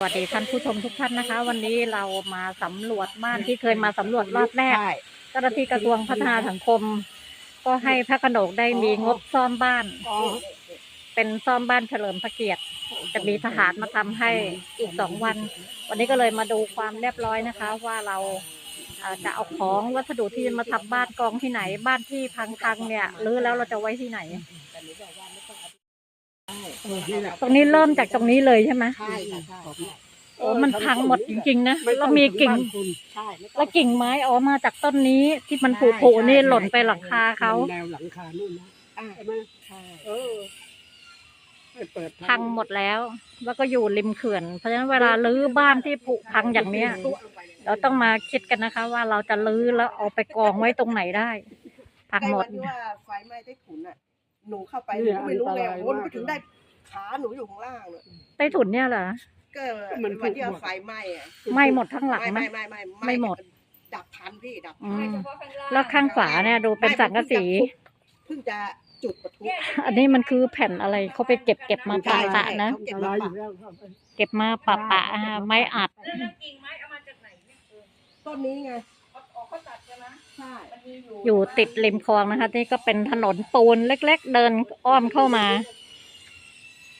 สวัสดีท่านผู้ชมทุกท่านนะคะ วันนี้เรามาสำรวจบ้านที่เคยมาสำรวจรอบแรกใช่เจ้าหน้าที่กระทรวงพัฒนาสังคม ก็ให้พระโขนงได้มีงบซ่อมบ้านอ๋อเป็นซ่อมบ้านเฉลิมพระเกียรติ จะมีทหารมาทำให้อีกสองวัน วันนี้ก็เลยมาดูความเรียบร้อยนะคะ ว่าเราเอ่อจะเอาของวัสดุที่จะมาทำบ้านกองที่ไหน บ้านที่พังๆเนี่ยหรือแล้วเราจะไว้ที่ไหนเออนี่แหละ ตรงนี้เริ่มจากตรงนี้เลยใช่ไหมใช่ค่ะใช่โอ้มันพังหมดจริงๆนะแล้วมีกิ่งใช่ไม่ต้องแล้วกิ่งไม้ออกมาจากต้นนี้ที่มันผุผุๆนี่หล่นไปหลังคาเขาแนวหลังคานู่นนะอ่าใช่ไหมใช่เออให้เปิดพังหมดแล้ว แล้วก็อยู่ริมเขื่อน เพราะฉะนั้นเวลารื้อบ้านที่ผุพังอย่างเนี้ย เราต้องมาคิดกันนะคะ ว่าเราจะรื้อแล้วเอาไปกองไว้ตรงไหนได้พังหมดไอ้วันที่ว่าไฟไหม้ใต้ถุนอะ หนูเข้าไปหนูก็ไม่รู้ไงวนไปถึงได้ขาหนูอยู่ข้างล่างเลยใต้ถุนเนี่ยเหรอก็วันที่ว่าไฟไหม้อะไหม่หมดทั้งหลังไหมไม่ไม่ไม่ไม่หมด ดับทันพี่ดับอืทันมแล้วข้างขวาเนี่ยดูเป็นสังกะสีเพิ่งจะจุดประทุอันนี้มันคือแผ่นอะไรเขาไปเก็บเก็บมาปะปะนะเขาเก็บอะไรมาอปะยู่แล้ว เก็บมาปะปะอ่าไม้อัดต้นนี้ไงใช่อยู่ติดริมคลองนะคะ นี่ก็เป็นถนนปูนเล็ก ๆ เดินอ้อมเข้ามา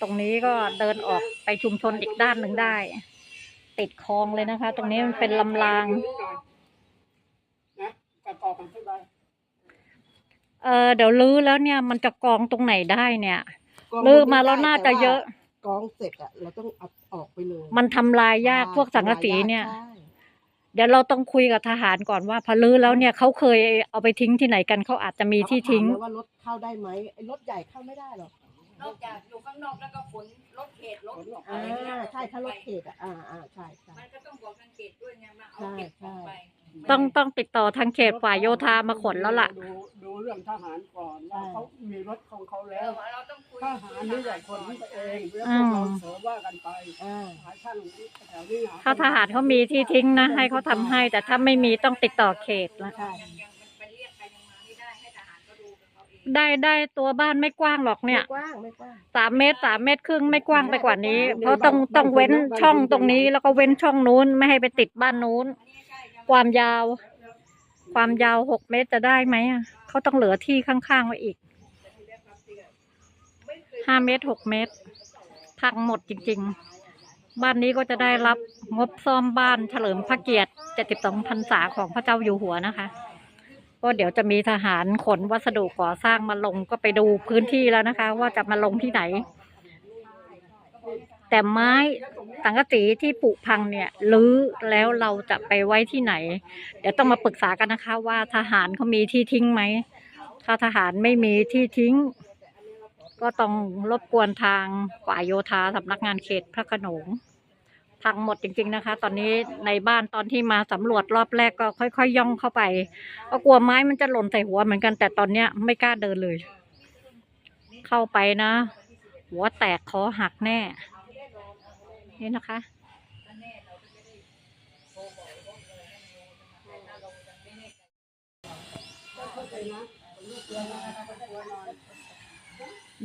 ตรงนี้ก็เดินออกไปชุมชนอีกด้านหนึ่งได้ ติดคลองเลยนะคะ ตรงนี้มันเป็นลำราง นะประกอบกันขึ้นไปเออเดี๋ยวลื้อแล้วเนี่ยมันจะกองตรงไหนได้เนี่ยลื้อมาแล้วน่าจะเยอะ กองเสร็จอะเราต้องเอาออกไปเลยมันทำลายยากพวกสังกะสีเนี่ย ใช่เดี๋ยวเราต้องคุยกับทหารก่อนว่าพอลื้อแล้วเนี่ยเขาเคยเอาไปทิ้งที่ไหนกันเขาอาจจะมีที่ทิ้ง เขาถามเลยว่ารถเข้าได้ไหมไอ้รถใหญ่เข้าไม่ได้หรอกนอกจากอยู่ข้างนอกแล้วก็ขนรถเขตรถอ่าใช่ถ้ารถเขตอะอ่าอ่าใช่ใช่ มันก็ต้องบอกทางเขตด้วยไงมาเอาใช่เก็บของไป ต้องต้องติดต่อทางเขตฝ่ายโยธามาขนแล้วล่ะ ดูดูเรื่องทหารก่อนว่าเขามีรถของเขาเอแล้วอเราต้องคุยทหารนี่ใหญ่คนนี้เองแล้วอืพวกมเราเสริมว่ากันไปอ่าหาช่างแถวนี้หถ้าทหารเขามีที่ทิ้งนะ ให้เขาทำให้แต่ถ้าไม่มีต้องติดต่อเขตละใช่ยังยังมันไปเรียกใครยังมาไม่ได้ให้ทหารก็ดูกับเขาเองได้ได้ตัวบ้านไม่กว้างหรอกเนี่ยไม่กว้างไม่กว้าง สามเมตรสามเมตรครึ่งไม่กว้างไปกว่านี้ เพราะต้องต้องเว้นช่องตรงนี้แล้วก็เว้นช่องนู้นไม่ให้ไปติดบ้านนู้น อันนี้ใช่ยัง ความยาว ความยาวหกเมตรจะได้ไหมอะเขาต้องเหลือที่ข้างๆไว้อีกห้าเมตรหกเมตรพังหมดจริง ๆ บ้านนี้ก็จะได้รับงบซ่อมบ้านเฉลิมพระเกียรติ72พรรษาของพระเจ้าอยู่หัวนะคะ ก็เดี๋ยวจะมีทหารขนวัสดุก่อสร้างมาลงก็ไปดูพื้นที่แล้วนะคะ ว่าจะมาลงที่ไหน แต่ไม้สังกะสีที่ผุพังเนี่ยลื้อแล้วเราจะไปไว้ที่ไหน เดี๋ยวต้องมาปรึกษากันนะคะ ว่าทหารเขามีที่ทิ้งไหม ถ้าทหารไม่มีที่ทิ้ง ก็ต้องรบกวนทางฝ่ายโยธาสำนักงานเขตพระโขนงพังหมดจริง ๆนะคะ ตอนนี้ในบ้านตอนที่มาสำรวจรอบแรกก็ค่อยๆย่องเข้าไปก็กลัวไม้มันจะหล่นใส่หัวเหมือนกัน แต่ตอนเนี้ยไม่กล้าเดินเลย เข้าไปนะ หัวแตกคอหักแน่ นี่นะคะ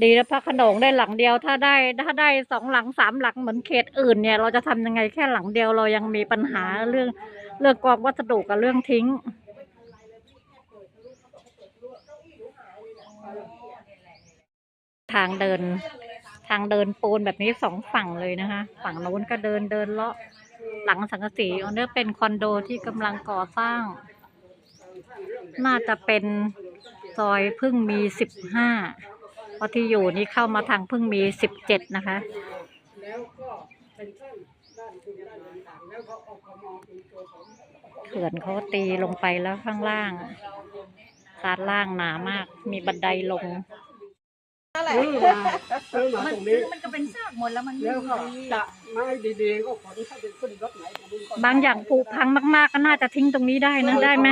ดีแล้วพระขนงได้หลังเดียว ถ้าได้ถ้าได้สองหลังสามหลังเหมือนเขตอื่นเนี่ย เราจะทำยังไงแค่หลังเดียวเรายังมีปัญหาเรื่องเรื่องกองวัสดุกับเรื่องทิ้ง ทางเดินางเดินปูนแบบนี้สองฝั่งเลยนะคะ ฝั่งโน้นก็เดินเดินเลาะหลังสังกะสีอันนี้เป็นคอนโดที่กำลังก่อสร้าง น่าจะเป็นซอยพึ่งมีสิบห้าเพราะที่อยู่นี่เข้ามาทางพึ่งมีสิบเจ็ดนะคะเป็นช่างด้านคุณด้านต่างๆแล้วเขาเอากมเป็นตัวของเขื่อนเขาตีลงไปแล้วข้างล่าง ซาดล่างหนามาก มีบันไดลง นั่นแหละซื้อมาซื้อมาตรงนี้มันก็เป็นซากหมดแล้วมันแล้วก็จะไม้ดีๆก็ขนเข้าไปขึ้นรถไหนของมึก็ได้บางอย่างผุพังมากๆก็น่าจะทิ้งตรงนี้ได้นะได้ไหม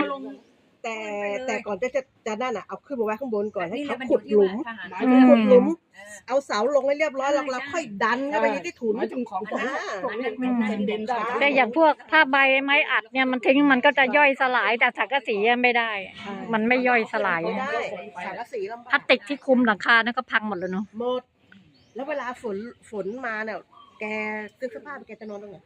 แต่แต่ก่อนจะจะจะนั่นอะเอาขึ้นมาไว้ข้างบนก่อนให้นี่แหเขาละมันอขุยู่ดที่หลุว่ามทหารหมายอืถึงมขุดหลุมเออเอาเสาลงให้เรียบร้อยแล้วใช่เราค่อยดันเข้าไปที่ถุนหมายถึงของพวกนี้พวกนี้เป็นดินได้แต่อย่างพวกถ้าใบไม้อัดเนี่ยมันทิ้งมันก็จะย่อยสลายแต่สังกะสีไม่ได้ มันไม่ย่อยสลายไม่ได้สังกะสีลำบากพลาสติกที่คลุมหลังคานั่นก็พังหมดเลยเนาะหมดแล้วเวลาฝนฝนมาเนี่ยแกซื้อเสื้อผ้าแกจะนอนตรงไหน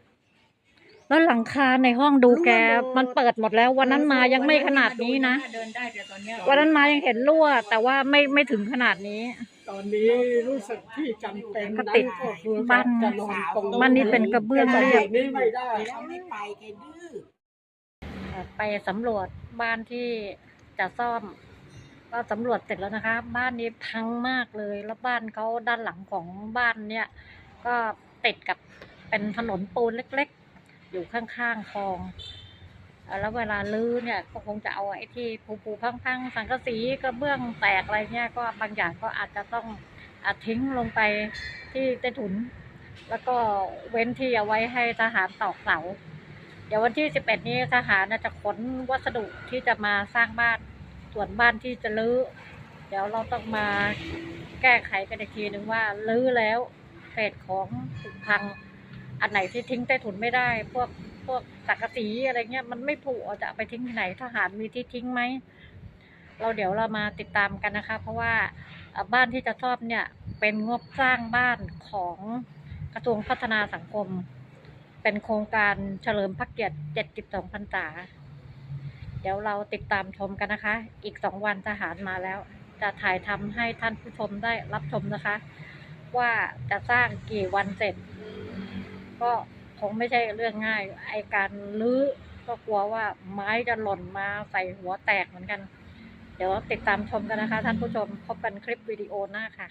แล้วหลังคาในห้องดูแกรั่วหมดมันเปิดหมดแล้ว วันนั้นมายังไม่ขนาดนี้นะ เดินได้แต่ตอนเนี้ยวันนั้นมายังเห็นรั่ว แต่ว่าไม่ไม่ถึงขนาดนี้ ตอนนี้รู้สึกที่จำเป็นก็ติดก็คือบ้านจะนอนตรงบ้านนี้เป็นกระเบื้องแต่เรียบดี๋วนี้ไม่ได้เขาไม่ไปแกดื้อไปสำรวจบ้านที่จะซ่อม ก็สำรวจเสร็จแล้วนะคะ บ้านนี้พังมากเลยแล้วบ้านเขาด้านหลังของบ้านเนี่ย ก็ติดกับเป็นถนนปูนเล็ก ๆ อยู่ข้างๆคลองแล้วเวลาลื้อเนี่ยก็คงจะเอาไอ้ที่ผุๆพังๆสังกะสีกระเบื้องแตกอะไรเงี้ยก็บางอย่างก็อาจจะต้องอทิ้งลงไปที่ใต้ถุน แล้วก็เว้นที่เอาไว้ให้ทหารตอกเสา เดี๋ยววันที่ 11 นี้ทหารน่าจะขนวัสดุที่จะมาสร้างบ้านส่วนบ้านที่จะรื้อ เดี๋ยวเราต้องมาแก้ไขกันอีกทีหนึ่งว่ารื้อแล้วเศษของผุพัง อันไหนที่ทิ้งใต้ถุนไม่ได้ พวกพวกสังกะสีอะไรเงี้ยมันไม่ผุจะไปทิ้งที่ไหนทหารมีที่ทิ้งไหมเราเดี๋ยวเรามาติดตามกันนะคะ เพราะว่าบ้านที่จะซ่อมเนี่ยเป็นงบสร้างบ้านของกระทรวงพัฒนาสังคม เป็นโครงการเฉลิมพระเกียรติ72พรรษาเดี๋ยวเราติดตามชมกันนะคะ อีกสองวันทหารมาแล้ว จะถ่ายทำให้ท่านผู้ชมได้รับชมนะคะ ว่าจะสร้างกี่วันเสร็จ ก็คงไม่ใช่เรื่องง่าย ไอการลื้อก็กลัวว่าไม้จะหล่นมาใส่หัวแตกเหมือนกัน เดี๋ยวติดตามชมกันนะคะท่านผู้ชมพบกันคลิปวิดีโอหน้าค่ะ